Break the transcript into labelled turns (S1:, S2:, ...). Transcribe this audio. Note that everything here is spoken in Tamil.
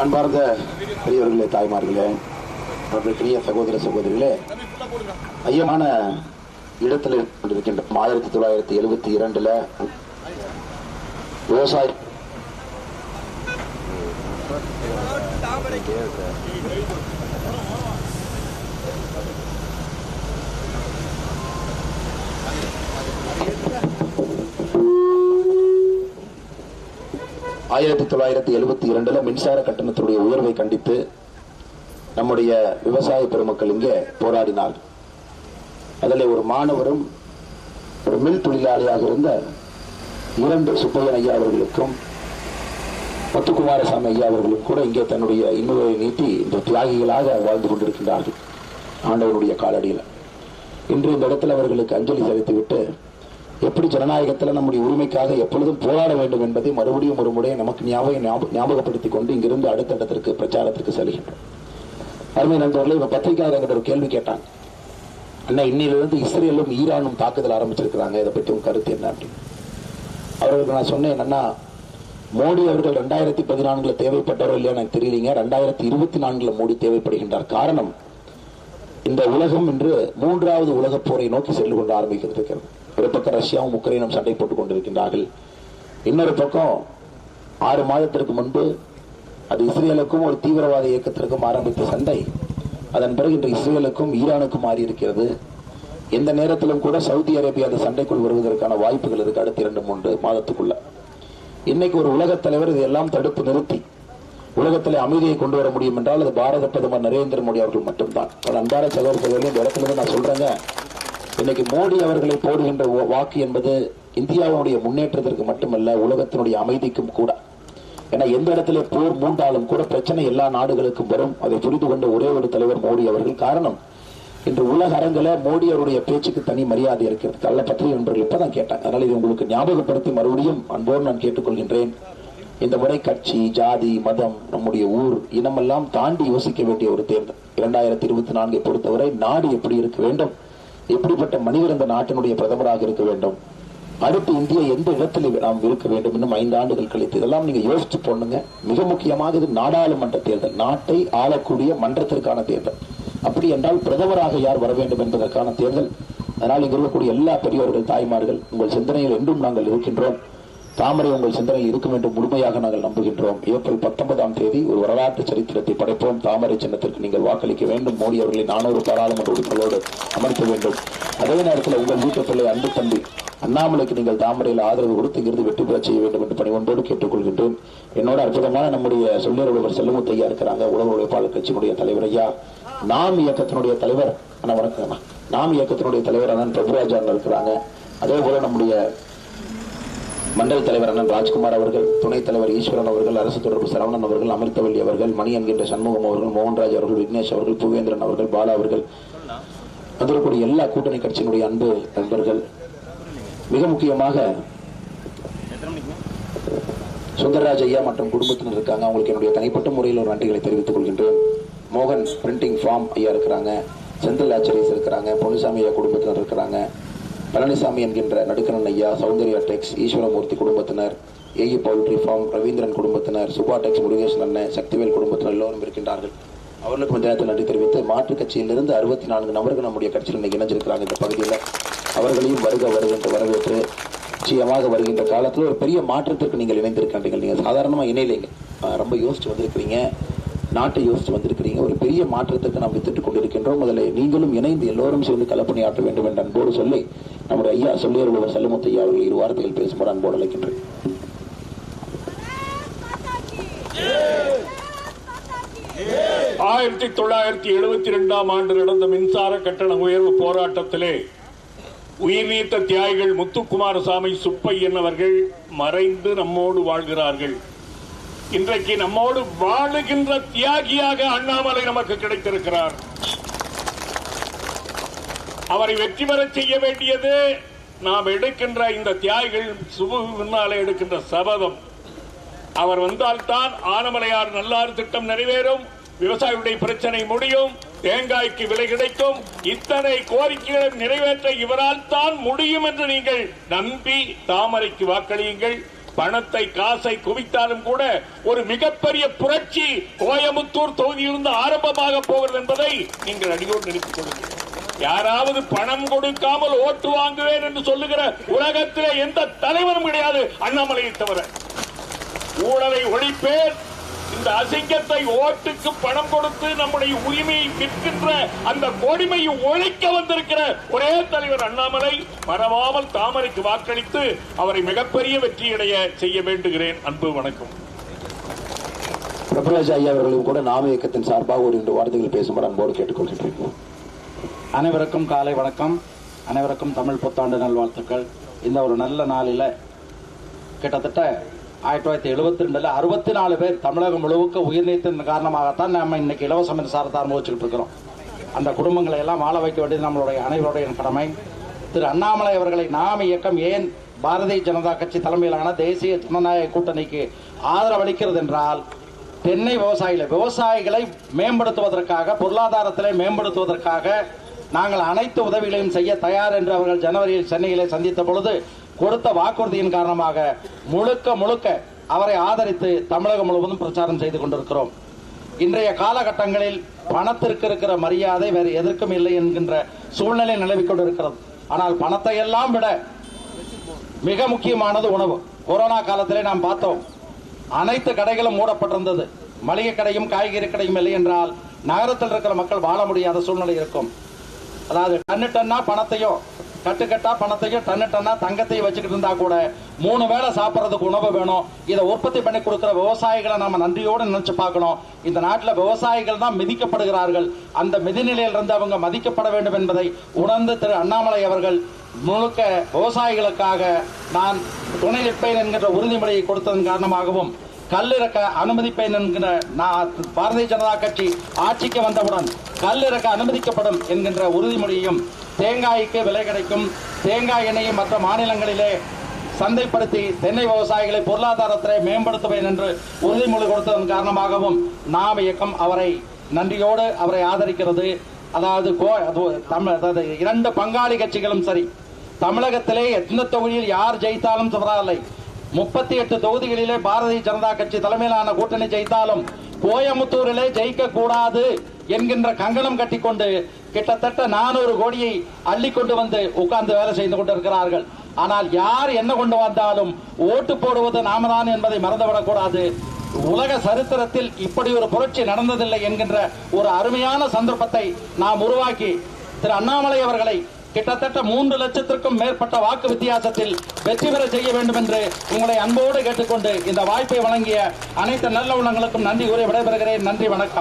S1: அன்பார்ந்த பெரியவர்களே தாய்மார்களே அவர்களுக்கினிய சகோதர சகோதரிகளே ஐயமான இடத்தில் கொண்டிருக்கின்ற ஆயிரத்தி தொள்ளாயிரத்தி எழுபத்தி இரண்டுல விவசாய ஆயிரத்தி தொள்ளாயிரத்தி எழுபத்தி இரண்டுல மின்சார கட்டணத்துடைய உயர்வை கண்டித்து நம்முடைய விவசாய பெருமக்கள் இங்கே போராடினார் அதில் ஒரு மாணவரும் ஒரு மில் தொழிலாளியாக இருந்த இரண்டு சுப்பையன் ஐயா அவர்களுக்கும் முத்துக்குமாரசாமி ஐயா அவர்களும் கூட இங்கே தன்னுடைய இன்னுரை நீட்டி இந்த தியாகிகளாக வாழ்ந்து கொண்டிருக்கின்றார்கள் ஆண்டவருடைய காலடியில். இன்று இந்த இடத்தில் அவர்களுக்கு அஞ்சலி செலுத்திவிட்டு எப்படி ஜனநாயகத்தில் நம்முடைய உரிமைக்காக எப்பொழுதும் போராட வேண்டும் என்பதை மறுபடியும் ஒரு முறை நமக்கு ஞாபகம் ஞாபகப்படுத்திக் கொண்டு இங்கிருந்து அடுத்த இடத்திற்கு பிரச்சாரத்திற்கு செல்கின்றோம். அருமை நண்பர்களே இப்ப பத்திரிகையாளர் ஒரு கேள்வி கேட்டாங்க. அண்ணா இன்னிலிருந்து இஸ்ரேலும் ஈரானும் தாக்குதல் ஆரம்பிச்சிருக்கிறாங்க. இதை பற்றி உங்க கருத்து என்ன அப்படின்னு. அவர்களுக்கு நான் சொன்னேன் என்னன்னா மோடி அவர்கள் ரெண்டாயிரத்தி பதினான்குல தேவைப்பட்டாரோ இல்லையா எனக்கு தெரியலீங்க. ரெண்டாயிரத்தி இருபத்தி நான்குல மோடி தேவைப்படுகின்றார். காரணம் இந்த உலகம் இன்று மூன்றாவது உலகப் போரை நோக்கி சென்று கொண்டு ஆரம்பிக்கிறது ஒரு பக்கம் ரஷ்யாவும் உக்ரைனும் சண்டை போட்டுக் கொண்டிருக்கின்றார்கள். இன்னொரு பக்கம் ஆறு மாதத்திற்கு முன்பு அது இஸ்ரேலுக்கும் ஒரு தீவிரவாத இயக்கத்திற்கும் ஆரம்பித்த சண்டை. அதன் பிறகு இன்று இஸ்ரேலுக்கும் ஈரானுக்கும் மாறி இருக்கிறது எந்த நேரத்திலும் கூட சவுதி அரேபியா அந்த சண்டைக்குள் வருவதற்கான வாய்ப்புகள் இருக்கு அடுத்த இரண்டு மூன்று மாதத்துக்குள்ள. இன்னைக்கு ஒரு உலகத் தலைவர் இதையெல்லாம் தடுத்து நிறுத்தி உலகத்தில் அமைதியை கொண்டு வர முடியும் என்றால் அது பாரத பிரதமர் நரேந்திர மோடி அவர்கள் மட்டும்தான். ஒரு அன்பான சகோதரர்களையும் இந்த இடத்துல இருந்து நான் சொல்றேங்க. இன்னைக்கு மோடி அவர்களை போடுகின்ற வாக்கு என்பது இந்தியாவுடைய முன்னேற்றத்திற்கு மட்டுமல்ல உலகத்தினுடைய அமைதிக்கும் கூட. ஏன்னா எந்த இடத்துல போர் மூண்டாலும் கூட பிரச்சனை எல்லா நாடுகளுக்கும் வரும். அதை புரிந்து கொண்ட ஒரே ஒரு தலைவர் மோடி அவர்கள் காரணம் இன்று உலக அரங்கில மோடி அவருடைய பேச்சுக்கு தனி மரியாதை இருக்கிறது. கள்ள பத்திரிகை நண்பர்கள் இப்பதான் கேட்டாங்க. அதனால இது உங்களுக்கு ஞாபகப்படுத்தி மறுபடியும் அன்போடு நான் கேட்டுக்கொள்கின்றேன். இந்த முறை கட்சி ஜாதி மதம் நம்முடைய ஊர் இனமெல்லாம் தாண்டி யோசிக்க வேண்டிய ஒரு தேர்தல். இரண்டாயிரத்தி இருபத்தி நான்கை பொறுத்தவரை நாடு எப்படி இருக்க வேண்டும்? எப்படிப்பட்ட மனிதர் இந்த நாட்டினுடைய பிரதமராக இருக்க வேண்டும்? அடுத்து இந்தியா எந்த இடத்தில் நாம் இருக்க வேண்டும்? இன்னும் ஐந்து ஆண்டுகள் கழித்து. இதெல்லாம் நீங்க யோசிச்சு போடுங்க. மிக முக்கியமாக இது நாடாளுமன்ற தேர்தல். நாட்டை ஆளக்கூடிய மன்றத்திற்கான தேர்தல். அப்படி என்றால் பிரதமராக யார் வர வேண்டும் என்பதற்கான தேர்தல். அதனால் இங்க இருக்கக்கூடிய எல்லா பெரியவர்கள் தாய்மார்கள் உங்கள் சிந்தனையில் என்றும் நாங்கள் இருக்கின்றோம். தாமரை உங்கள் சிந்தனையில் இருக்கும் என்று முழுமையாக நாங்கள் நம்புகின்றோம். ஏப்ரல் பத்தொன்பதாம் தேதி ஒரு வரலாற்று சரித்திரத்தை படைப்போம். தாமரை சின்னத்திற்கு நீங்கள் வாக்களிக்க வேண்டும். மோடி அவர்களை நானூறு பாராளுமன்ற உறுப்பினரோடு அமர்த்த வேண்டும். அதே நேரத்தில் உங்கள் வீட்டு பிள்ளை அன்பு தம்பி அண்ணாமலைக்கு நீங்கள் தாமரையில் ஆதரவு கொடுத்து இங்கிருந்து வெற்றி பெற செய்ய வேண்டும் என்று பணிவொன்றோடு கேட்டுக்கொள்கின்றேன். என்னோட அற்புதமான நம்முடைய சொல்லியர் ஒருவர் செல்லுமுத்தையா இருக்கிறாங்க. உலக உழைப்பாளர் கட்சியினுடைய தலைவர் ஐயா. நாம் இயக்கத்தினுடைய தலைவர். அண்ணா வணக்கம் அண்ணா. நாம் இயக்கத்தினுடைய தலைவர் அண்ணன் பிரபுராஜா இருக்கிறாங்க. அதே போல நம்முடைய மண்டல தலைவர் அண்ணன் ராஜ்குமார் அவர்கள் துணைத் தலைவர் ஈஸ்வரன் அவர்கள் அரசு தொடர்பு சரவணன் அவர்கள் அமிர்தவல்லி அவர்கள் மணி என்கின்ற சண்முகம் அவர்கள் மோகன்ராஜ் அவர்கள் விக்னேஷ் அவர்கள் பூவேந்திரன் அவர்கள் பாலா அவர்கள். வந்திருக்கக்கூடிய எல்லா கூட்டணி கட்சியினுடைய அன்பு நண்பர்கள் மிக முக்கியமாக சுந்தரராஜ் ஐயா மற்றும் குடும்பத்தினர் இருக்காங்க. அவங்களுக்கு என்னுடைய தனிப்பட்ட முறையில் ஒரு நன்றிகளை தெரிவித்துக் கொள்கின்றேன். மோகன் பிரிண்டிங் ஃபார்ம் ஐயா இருக்கிறாங்க. செந்தில் ஆச்சரியஸ் இருக்கிறாங்க. பொன்னுசாமி ஐயா குடும்பத்தினர் இருக்கிறாங்க. பழனிசாமி என்கின்ற நடுக்கணன் ஐயா சௌந்தர்யா டெக்ஸ் ஈஸ்வரமூர்த்தி குடும்பத்தினர் ஏஇ பவுல்ட்ரி ஃபார்ம் ரவீந்திரன் குடும்பத்தினர் சுபா டெக்ஸ் முருகேசன் அண்ணன் சக்திவேல் குடும்பத்தினர் எல்லோரும் இருக்கின்றார்கள். அவர்களுக்கு தினத்தில் நன்றி தெரிவித்து மாற்றுக் கட்சியிலிருந்து அறுபத்தி நான்கு நபர்கள் நம்முடைய கட்சியில் இன்னைக்கு இணைஞ்சிருக்கிறாங்க இந்த பகுதியில். அவர்களையும் வருக வருகின்ற வரவேற்று நிச்சயமாக வருகின்ற காலத்தில் ஒரு பெரிய மாற்றத்திற்கு நீங்கள் இணைந்திருக்கின்றீங்க. நீங்கள் சாதாரணமாக இணையிலைங்க. ரொம்ப யோசிச்சு வந்திருக்கிறீங்க. நாட்டை யோசித்து வந்திருக்கிறீங்க. ஒரு பெரிய மாற்றத்திற்கு நாம் வித்துட்டு கொண்டிருக்கின்றோம். அதில் நீங்களும் இணைந்து எல்லோரும் சேர்ந்து கலப்பணியாற்ற வேண்டும் என்ற அன்போடு சொல்லி நம்முடைய ஐயா சொல்லியர் செல்லமுத்தையா அவர்கள் இரு வார்த்தைகள் பேசும்போது அன்போடு அழைக்கின்றேன்.
S2: ஆயிரத்தி தொள்ளாயிரத்தி எழுபத்தி இரண்டாம் ஆண்டு நடந்த மின்சார கட்டண உயர்வு போராட்டத்திலே உயிர் நீத்த தியாகிகள் முத்துக்குமாரசாமி சுப்பையன் அவர்கள் மறைந்து நம்மோடு வாழ்கிறார்கள். இன்றைக்கு நம்மோடு வாழுகின்ற தியாகியாக அண்ணாமலை நமக்கு கிடைத்திருக்கிறார். அவரை வெற்றி பெற செய்ய வேண்டியது நாம் எடுக்கின்ற இந்த தியாகிகள் சுபு முன்னாலே எடுக்கின்ற சபதம். அவர் வந்தால்தான் ஆனமலையார் நல்லாறு திட்டம் நிறைவேறும் விவசாயிகளுடைய பிரச்சனை முடியும் தேங்காய்க்கு விலை கிடைக்கும் இத்தனை கோரிக்கைகளை நிறைவேற்ற இவரால் தான் முடியும் என்று நீங்கள் நம்பி தாமரைக்கு வாக்களியுங்கள். பணத்தை காசை குவித்தாலும் கூட ஒரு மிகப்பெரிய புரட்சி கோயமுத்தூர் தொகுதியிலிருந்து ஆரம்பமாக போகிறது என்பதை நீங்கள் அடியோடு நினைத்துக் கொள்ளுங்கள். யாராவது பணம் கொடுக்காமல் ஓட்டு வாங்குவேன் என்று சொல்லுகிற உலகத்திலே எந்த தலைவரும் கிடையாது. அண்ணாமலையை தவிர. ஊழலை ஒழிப்பேன். இந்த அசிங்கத்தை ஓட்டுக்கு பணம் கொடுத்து நம்முடைய உரிமையை விற்கின்ற அந்த கொடுமையை ஒழிக்க வந்திருக்கிற ஒரே தலைவர் அண்ணாமலை மறவாமல் தாமரைக்கு வாக்களித்து அவரை மிகப்பெரிய வெற்றியடைய செய்ய வேண்டுகிறேன். அன்பு வணக்கம்.
S1: பிரபலராஜ் ஐயா அவர்களும் கூட நாம இயக்கத்தின் சார்பாக ஒரு இரண்டு வார்த்தைகள் பேசுமாறு அன்போடு கேட்டுக்கொள்கின்றேன்.
S3: அனைவருக்கும் காலை வணக்கம். அனைவருக்கும் தமிழ் புத்தாண்டு நல்வாழ்த்துக்கள். இந்த ஒரு நல்ல நாளில் கிட்டத்தட்ட ஆயிரத்தி தொள்ளாயிரத்தி எழுபத்தி ரெண்டுல அறுபத்தி நாலு பேர் தமிழகம் முழுவதுக்கு உயிர் நீத்ததன் காரணமாகத்தான் நம்ம இன்னைக்கு இலவச மின்சாரத்தை அனுபவிச்சுட்டு இருக்கிறோம். அந்த குடும்பங்களை எல்லாம் வாழ வைக்க வேண்டியது நம்மளுடைய அனைவருடைய கடமை. திரு அண்ணாமலை அவர்களை நாம் இயக்கம் ஏன் பாரதிய ஜனதா கட்சி தலைமையிலான தேசிய ஜனநாயக கூட்டணிக்கு ஆதரவளிக்கிறது என்றால் தென்னை விவசாயிகளை விவசாயிகளை மேம்படுத்துவதற்காக பொருளாதாரத்திலே மேம்படுத்துவதற்காக நாங்கள் அனைத்து உதவிகளையும் செய்ய தயார் என்று அவர்கள் ஜனவரியில் சென்னையிலே சந்தித்த பொழுது கொடுத்த வாக்குறுதியின் காரணமாக முழுக்க முழுக்க அவரை ஆதரித்து தமிழகம் முழுவதும் பிரச்சாரம் செய்து கொண்டிருக்கிறோம். இன்றைய காலகட்டங்களில் பணத்திற்கு இருக்கிற மரியாதை வேறு எதற்கும் இல்லை என்கின்ற சூழ்நிலை நிலவிக் கொண்டிருக்கிறது. ஆனால் பணத்தை எல்லாம் விட மிக முக்கியமானது உணவு. கொரோனா காலத்திலே நாம் பார்த்தோம். அனைத்து கடைகளும் மூடப்பட்டிருந்தது. மளிகை கடையும் காய்கறி கடையும் இல்லை என்றால் நகரத்தில் இருக்கிற மக்கள் வாழ முடியாத சூழ்நிலை இருக்கும். அதாவது டன்னு பணத்தையும் கட்டுக்கட்டா பணத்தையும் டன்னு டன்னா தங்கத்தையும் வச்சுக்கிட்டு இருந்தா கூட மூணு வேளை சாப்பிட்றதுக்கு உணவு வேணும். இதை உற்பத்தி பண்ணி கொடுக்குற விவசாயிகளை நம்ம நன்றியோடு நினைச்சு பார்க்கணும். இந்த நாட்டில் விவசாயிகள் தான் மிதிக்கப்படுகிறார்கள். அந்த மிதிநிலையிலிருந்து அவங்க மதிக்கப்பட வேண்டும் என்பதை உணர்ந்து திரு அண்ணாமலை அவர்கள் முழுக்க விவசாயிகளுக்காக நான் துணை நிற்பேன் என்கின்ற உறுதிமொழியை கொடுத்ததன் காரணமாகவும் கல்லிறக்க அனுமதிப்பேன் என்கிற நான் பாரதிய ஜனதா கட்சி ஆட்சிக்கு வந்தவுடன் கல்லிறக்க அனுமதிக்கப்படும் என்கின்ற உறுதிமொழியும் தேங்காய்க்கு விலை கிடைக்கும். தேங்காய் எண்ணெயை மற்ற மாநிலங்களிலே சந்தைப்படுத்தி தென்னை விவசாயிகளை பொருளாதாரத்தை மேம்படுத்துவேன் என்று உறுதிமொழி கொடுத்ததன் காரணமாகவும் நாம் இயக்கம் அவரை நன்றியோடு அவரை ஆதரிக்கிறது. அதாவது கோ- தமிழ் அதாவது இரண்டு பங்காளி கட்சிகளும் சரி. தமிழகத்திலே எந்த தொகுதியில் யார் ஜெயித்தாலும் பரவாயில்லை முப்பத்தி எட்டு தொகுதிகளிலே பாரதிய ஜனதா கட்சி தலைமையிலான கூட்டணி ஜெயித்தாலும் கோயமுத்தூரிலே ஜெயிக்க கூடாது என்கின்ற கங்கணம் கட்டிக்கொண்டு கிட்டத்தட்ட நானூறு கோடியை அள்ளி கொண்டு வந்து உட்கார்ந்து வேலை செய்து கொண்டிருக்கிறார்கள். ஆனால் யார் என்ன கொண்டு வந்தாலும் ஓட்டு போடுவது நாம தான் என்பதை மறந்துவிடக்கூடாது. உலக சரித்திரத்தில் இப்படி ஒரு புரட்சி நடந்ததில்லை என்கின்ற ஒரு அருமையான சந்தர்ப்பத்தை நாம் உருவாக்கி திரு அண்ணாமலை அவர்களை கிட்டத்தட்ட மூன்று லட்சத்திற்கும் மேற்பட்ட வாக்கு வித்தியாசத்தில் வெற்றி பெற செய்ய வேண்டும் என்று உங்களை அன்போடு கேட்டுக்கொண்டு இந்த வாய்ப்பை வழங்கிய அனைத்து நல்ல உள்ளங்களுக்கும் நன்றி கூறி விடைபெறுகிறேன். நன்றி வணக்கம்.